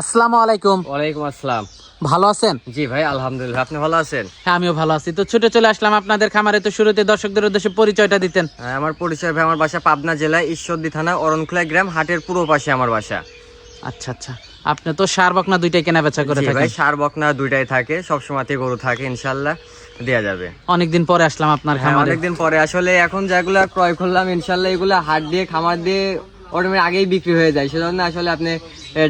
আসসালামু আলাইকুম। ওয়ালাইকুম আসসালাম। ভালো আছেন? জি ভাই আলহামদুলিল্লাহ। আপনি ভালো আছেন? হ্যাঁ আমিও ভালো আছি। তো ছুটে চলে আসলাম আপনাদের খামারে। তো শুরুতে দর্শকদের উদ্দেশ্যে পরিচয়টা দিতেন। হ্যাঁ, আমার পরিচয় ভাই আমার বাসা পাবনা জেলায় ঈশ্বরদী থানা অরণখোলা গ্রাম হাটের পূর্ব পাশে আমার বাসা। আচ্ছা আচ্ছা। আপনি তো সার বকনা দুইটাই কেনা বেচা করে ভাই থাকেন। সার বকনা দুইটাই থাকে। সব সময়তে গরু থাকে ইনশাল্লাহ দেয়া যাবে। অনেকদিন পরে আসলাম আপনার হ্যাঁ খামারে। অনেকদিন পরে। আসলে এখন যেগুলা ক্রয় করলাম ইনশাল্লাহ এগুলা হাট দিয়ে খামার দিয়ে অটোমেটিক আগেই বিক্রি হয়ে যায়। সেজন্য আসলে আপনি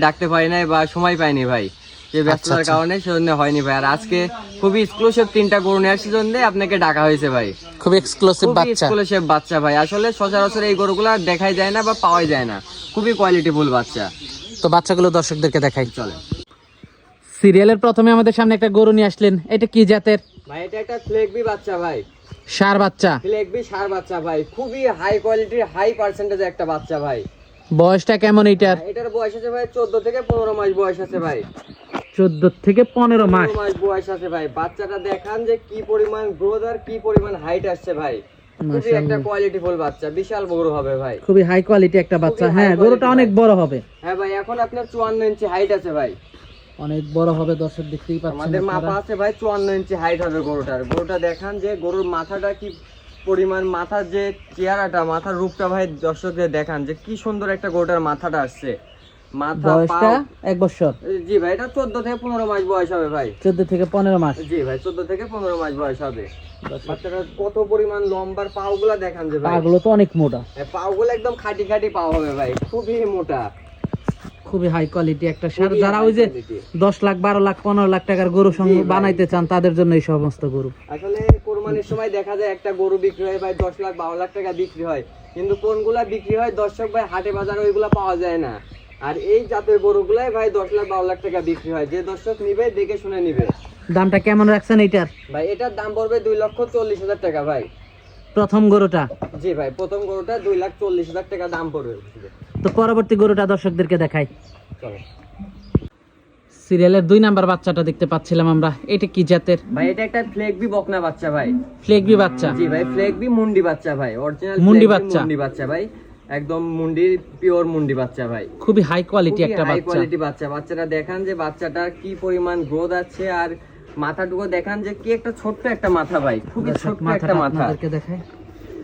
ডাকতে পারি নাই বা সময় পাইনি ভাই। যে ব্যস্ততার আচ্ছা। কারণে সেজন্য হয়নি ভাই। আর আজকে খুবই এক্সক্লুসিভ তিনটা গরু নেওয়ার জন্য আপনাকে ডাকা হয়েছে ভাই। খুব এক্সক্লুসিভ বাচ্চা। এক্সক্লুসিভ বাচ্চা ভাই। আসলে সচরাচর এই গরুগুলা দেখাই যায় না বা পাওয়াই যায় না। খুবই কোয়ালিটিফুল বাচ্চা। তো বাচ্চাগুলো দর্শকদেরকে দেখাই। চলে সিরিয়ালের প্রথমে আমাদের সামনে একটা গরু নিয়ে আসলেন। এটা কি জাতের? ভাই এটা একটা ফ্লেগবি বাচ্চা ভাই। সার বাচ্চা। ফ্লেগবি সার বাচ্চা ভাই খুবই হাই কোয়ালিটির হাই পার্সেন্টেজ একটা বাচ্চা ভাই। বয়সটা কেমন এইটার এটার বয়স আছে ভাই চোদ্দ থেকে পনেরো মাস বয়স আছে ভাই। চোদ্দ থেকে পনেরো মাস। মাস বয়স আছে ভাই। বাচ্চাটা দেখান যে কি পরিমাণ গ্রোথ আর কি পরিমাণ হাইট আসছে ভাই। খুবই একটা কোয়ালিটিফুল বাচ্চা বিশাল বড় হবে ভাই। খুবই হাই কোয়ালিটি একটা বাচ্চা। হ্যাঁ গরুটা অনেক বড় হবে। হ্যাঁ ভাই এখন আপনার চুয়ান্ন ইঞ্চি হাইট আছে ভাই। অনেক বড় হবে দর্শক দেখতেই পাচ্ছেন আমাদের মাপা আছে ভাই চুয়ান্ন ইঞ্চি হাইট হবে গরুটার। গরুটা দেখান যে গরুর মাথাটা কি পরিমাণ মাথার যে চেহারাটা মাথার রূপটা ভাই দর্শকদের দেখান যে কি সুন্দর একটা গরুটার মাথাটা আসছে। মাথা বয়সটা এক বছর। জি ভাই এটা চোদ্দ থেকে পনেরো মাস বয়স হবে ভাই। চোদ্দ থেকে পনেরো মাস। জি ভাই চোদ্দ থেকে পনেরো মাস বয়স হবে। বাচ্চাটা কত পরিমাণ লম্বার পাও গুলা দেখান যে ভাই। পাগুলো তো অনেক মোটা। পাও গুলো একদম খাটি খাটি পাও হবে ভাই খুবই মোটা। খুবই হাই কোয়ালিটি একটা সার। যারা ওই যে দশ লাখ বারো লাখ পনেরো লাখ টাকার গরু সঙ্গে বানাইতে চান তাদের জন্য এই সমস্ত গরু। আসলে কোরবানির সময় দেখা যায় একটা গরু বিক্রি হয় ভাই দশ লাখ বারো লাখ টাকা বিক্রি হয়। কিন্তু কোনগুলা বিক্রি হয় দর্শক ভাই হাটে বাজারে ওইগুলা পাওয়া যায় না। আর এই জাতের গরুগুলাই ভাই দশ লাখ বারো লাখ টাকা বিক্রি হয়। যে দর্শক নিবে দেখে শুনে নিবে। দামটা কেমন রাখছেন এটার ভাই এটার দাম পড়বে দুই লক্ষ চল্লিশ হাজার টাকা ভাই। প্রথম গরুটা? জি ভাই প্রথম গরুটা দুই লাখ চল্লিশ হাজার টাকা দাম পড়বে। তো পরবর্তী গরুটা দর্শকদেরকে দেখাই। সিরিয়ালের দুই নাম্বার বাচ্চাটা দেখতে পাচ্ছিলাম আমরা। এটা কি জাতের? ভাই এটা একটা ফ্লেগবি বকনা বাচ্চা ভাই। ফ্লেগবি বাচ্চা? জি ভাই ফ্লেগবি মুন্ডি বাচ্চা ভাই। অরিজিনাল মুন্ডি বাচ্চা। মুন্ডি বাচ্চা ভাই। একদম মুন্ডির পিওর মুন্ডি বাচ্চা ভাই। খুবই হাই কোয়ালিটি একটা বাচ্চা। হাই কোয়ালিটি বাচ্চা। বাচ্চাটা দেখান যে বাচ্চাটার কি পরিমাণ গ্রোথ আছে আর মাথাটুকু দেখান যে কি একটা ছোট্ট একটা মাথা ভাই। খুবই ছোট্ট একটা মাথা। আপনাদেরকে দেখাই।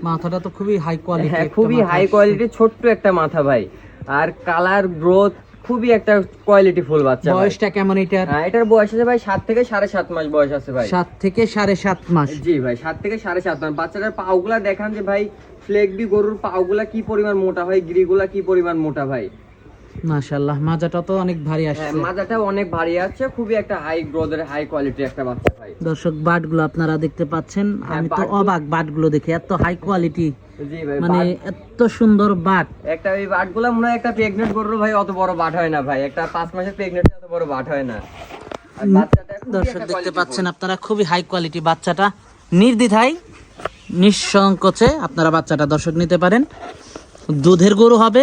মাথাটা তো খুবই হাই কোয়ালিটি হ্যাঁ খুবই হাই কোয়ালিটি ছোট্ট একটা মাথা ভাই। আর কালার গ্রোথ খুবই একটা কোয়ালিটি ফুল বাচ্চা ভাই। বয়সটা কেমন এটার? হ্যাঁ, এটার বয়স আছে ভাই সাত থেকে সাড়ে সাত মাস বয়স আছে ভাই। সাত থেকে সাড়ে সাত মাস। জি ভাই সাত থেকে সাড়ে সাত মাস। বাচ্চাটার পাওগুলা দেখান যে ভাই ফ্লেগবি গরুর পাওগুলা কি পরিমাণ মোটা ভাই গিরিগুলা কি পরিমাণ মোটা ভাই? মাশাআল্লাহ মাজাটা তো অনেক ভারী হ্যাঁ আসছে। মাজাটা অনেক ভারী আছে খুবই একটা হাই গ্রোথের হাই কোয়ালিটির একটা বাচ্চা ভাই। দর্শক বাটগুলো আপনারা দেখতে পাচ্ছেন হ্যাঁ, আমি তো অবাক বাটগুলো দেখে এত হাই কোয়ালিটি মানে এত সুন্দর বাট। একটা ওই বাটগুলা মনে হয় একটা প্রেগনেন্ট গরুর ভাই অত বড় বাট হয় না ভাই একটা পাঁচ মাসের প্রেগনেন্ট অত বড় বাট হয় না। দর্শক দেখতে পাচ্ছেন আপনারা খুবই হাই কোয়ালিটি বাচ্চাটা। নির্দ্বিধায় নিঃসংকোচে আপনারা বাচ্চাটা দর্শক নিতে পারেন। দুধের গরু হবে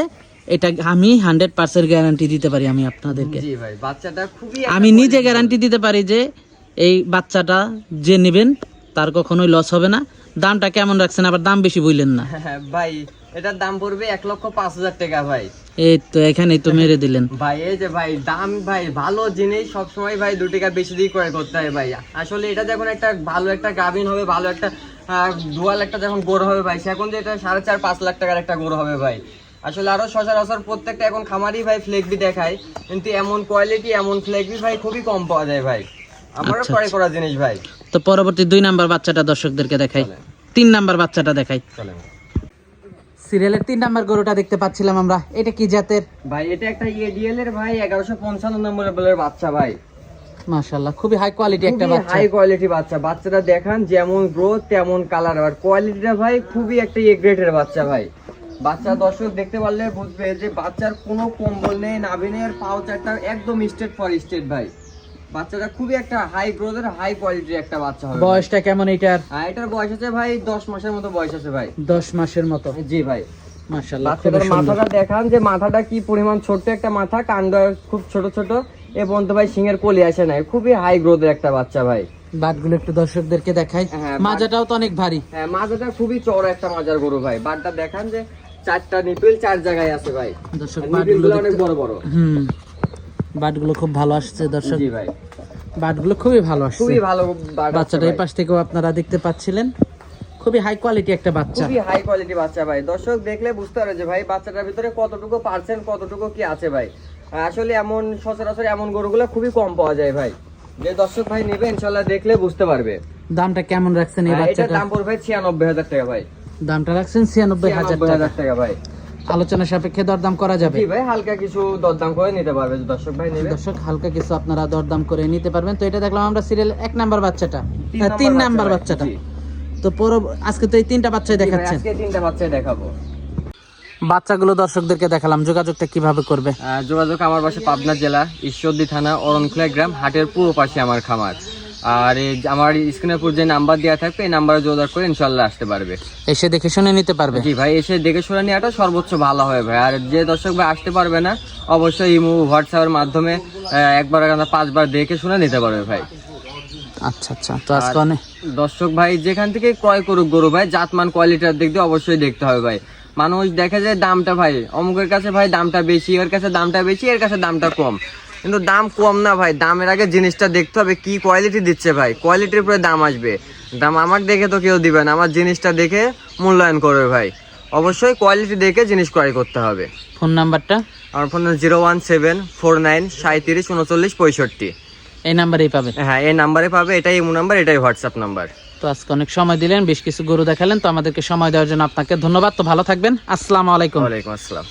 এটা আমি হান্ড্রেড পার্সেন্ট গ্যারান্টি দিতে পারি আমি আপনাদেরকে। বাচ্চাটা খুবই আমি নিজে গ্যারান্টি দিতে পারি যে এই বাচ্চাটা যে নেবেন তার কখনোই লস হবে না। দামটা কেমন রাখছেন আবার দাম বেশি বললেন না। হ্যাঁ, ভাই এটার দাম পড়বে এক লক্ষ পাঁচ হাজার টাকা ভাই। এই তো এখানেই তো মেরে দিলেন। ভাই এই যে ভাই দাম ভাই ভালো জিনিস সবসময় ভাই দু টাকা বেশি দিয়ে ক্রয় করতে হয় ভাই। আসলে এটা যখন একটা ভালো একটা গাভিন হবে ভালো একটা দুয়াল একটা যখন গরু হবে ভাই সে এখন যে এটা সাড়ে চার পাঁচ লাখ টাকার একটা গরু হবে ভাই। আসলে আরও সচরাচর প্রত্যেকটা এখন খামারই ভাই ফ্লেগবি দেখায়। কিন্তু এমন কোয়ালিটি এমন ফ্লেগবি ভাই খুবই কম পাওয়া যায় ভাই। আমারও আচ্ছা, ক্রয় করা জিনিস ভাই। তো পরবর্তী দুই নাম্বার বাচ্চাটা দর্শকদেরকে দেখাই। তিন নাম্বার বাচ্চাটা দেখাই। সিরিয়ালের তিন নাম্বার গরুটা দেখতে পাচ্ছিলাম আমরা। এটা কি জাতের? ভাই এটা একটা এডিএল এর ভাই এগারোশো পঞ্চান্ন নম্বরের বলের বাচ্চা ভাই। মাশাআল্লাহ খুবই হাই কোয়ালিটি একটা বাচ্চা। হাই কোয়ালিটি বাচ্চা। বাচ্চাটা দেখান যেমন গ্রোথ তেমন কালার আর কোয়ালিটিটা ভাই খুবই একটা এ গ্রেডের বাচ্চা ভাই। বাচ্চা দর্শক দেখতে পারলে বুঝবে যে বাচ্চার কোনো কম্বল নেই নাভিনের পাও চারটা একদম স্টেট ফর স্টেট ভাই। বাচ্চাটা খুবই একটা হাই গ্রোথের হাই কোয়ালিটির একটা বাচ্চা হবে বয়সটা কেমন এটার? আর এটার বয়স আছে ভাই দশ মাসের মতো বয়স আছে ভাই। দশ মাসের মতো। জি ভাই। মাশাআল্লাহ মাথাটা দেখান যে মাথাটা কি পরিমাণ ছোট্ট একটা মাথা কাণ্ড খুব ছোট ছোট। এ পর্যন্ত ভাই সিংহের কলি আসে নাই খুবই হাই গ্রোথের একটা বাচ্চা ভাই। বাটগুলো একটু দর্শকদেরকে দেখাই। হ্যাঁ, মাজাটাও তো অনেক ভারী। হ্যাঁ মাজাটা খুবই চড়া একটা মাজার গরু ভাই। বাটটা দেখান যে চারটা নিপিল চার জায়গায় আছে ভাই। দর্শক বাটগুলো অনেক দেখতে বড় বড়। হুম বাটগুলো খুব ভালো আসছে দর্শক। জি ভাই। বাটগুলো খুবই ভালো আসছে। খুবই ভালো বাচ্চাটা এই পাশ থেকেও আপনারা দেখতে পাচ্ছিলেন। খুবই হাই কোয়ালিটি একটা বাচ্চা। খুবই হাই কোয়ালিটি বাচ্চা ভাই। দর্শক দেখলে বুঝতে পারবে যে ভাই বাচ্চাটার ভিতরে কতটুকু পার্সেন্ট কতটুকু কি আছে ভাই। আসলে এমন সচরাচর এমন গরুগুলো খুবই কম পাওয়া যায় ভাই। যে দর্শক ভাই নেবে ইনশাল্লাহ দেখলে বুঝতে পারবে। দামটা কেমন রাখছেন এই বাচ্চাটা দাম পড়বে ছিয়ানব্বই হাজার টাকা ভাই। দামটা রাখছেন ছিয়ানব্বই হাজার টাকা। ভাই। আলোচনা সাপেক্ষে দরদাম করা যাবে। ভাই হালকা কিছু দরদাম করে নিতে পারবে দর্শক ভাই নেবে। দর্শক হালকা কিছু আপনারা দরদাম করে নিতে পারবেন। তো এটা দেখলাম আমরা সিরিয়াল এক নাম্বার বাচ্চাটা। তিন হ্যাঁ, নাম্বার বাচ্চাটা। তো পর আজকে তো এই তিনটা বাচ্চাই দেখাচ্ছেন। আজকে তিনটা বাচ্চাই দেখাবো। বাচ্চাগুলো দর্শকদেরকে দেখালাম। যোগাযোগটা কীভাবে করবে? যোগাযোগ আমার বাসা পাবনা জেলা ঈশ্বরদী থানা অরণখোলা গ্রাম হাটের পূর্ব পাশে আমার খামার। আর আমার স্ক্রিনের উপর যে নাম্বার দেওয়া থাকবে এই নাম্বারে যোগাযোগ করে ইনশাল্লাহ আসতে পারবে। এসে দেখে শুনে নিতে পারবে। জি ভাই এসে দেখে শুনে নেওয়াটা সর্বোচ্চ ভালো হবে ভাই। আর যে দর্শক ভাই আসতে পারবে না অবশ্যই ইমো হোয়াটসঅ্যাপের মাধ্যমে একবার পাঁচবার দেখে শুনে নিতে পারবে ভাই। আচ্ছা আচ্ছা। তো আজকে অনেক দর্শক ভাই যেখান থেকে ক্রয় করুক গরু ভাই জাতমান কোয়ালিটির দিক দিয়ে অবশ্যই দেখতে হবে ভাই। মানুষ দেখে যায় দামটা ভাই অমুকের কাছে ভাই দামটা বেশি এর কাছে দামটা বেশি এর কাছে দামটা কম। কিন্তু দাম কম না ভাই দামের আগে জিনিসটা দেখতে হবে কি কোয়ালিটি দিচ্ছে ভাই। কোয়ালিটির উপরে দাম আসবে। দাম আমার দেখে তো কেউ দিবে না আমার জিনিসটা দেখে মূল্যায়ন করবে ভাই। অবশ্যই কোয়ালিটি দেখে জিনিস ক্রয় করতে হবে। ফোন নাম্বারটা? আমার phone zero one seven four nine সাঁত্রিশ উনচল্লিশ পঁয়ষট্টি। এই নাম্বারেই পাবে? হ্যাঁ এই নাম্বারে পাবে এটাই ইমো নাম্বার এটাই হোয়াটসঅ্যাপ নাম্বার। তো আজকে অনেক সময় দিলেন বেশ কিছু গরু দেখালেন তো আমাদেরকে সময় দেওয়ার জন্য আপনাকে ধন্যবাদ। তো ভালো থাকবেন। আসসালামু আলাইকুম। ওয়ালাইকুম আসসালাম।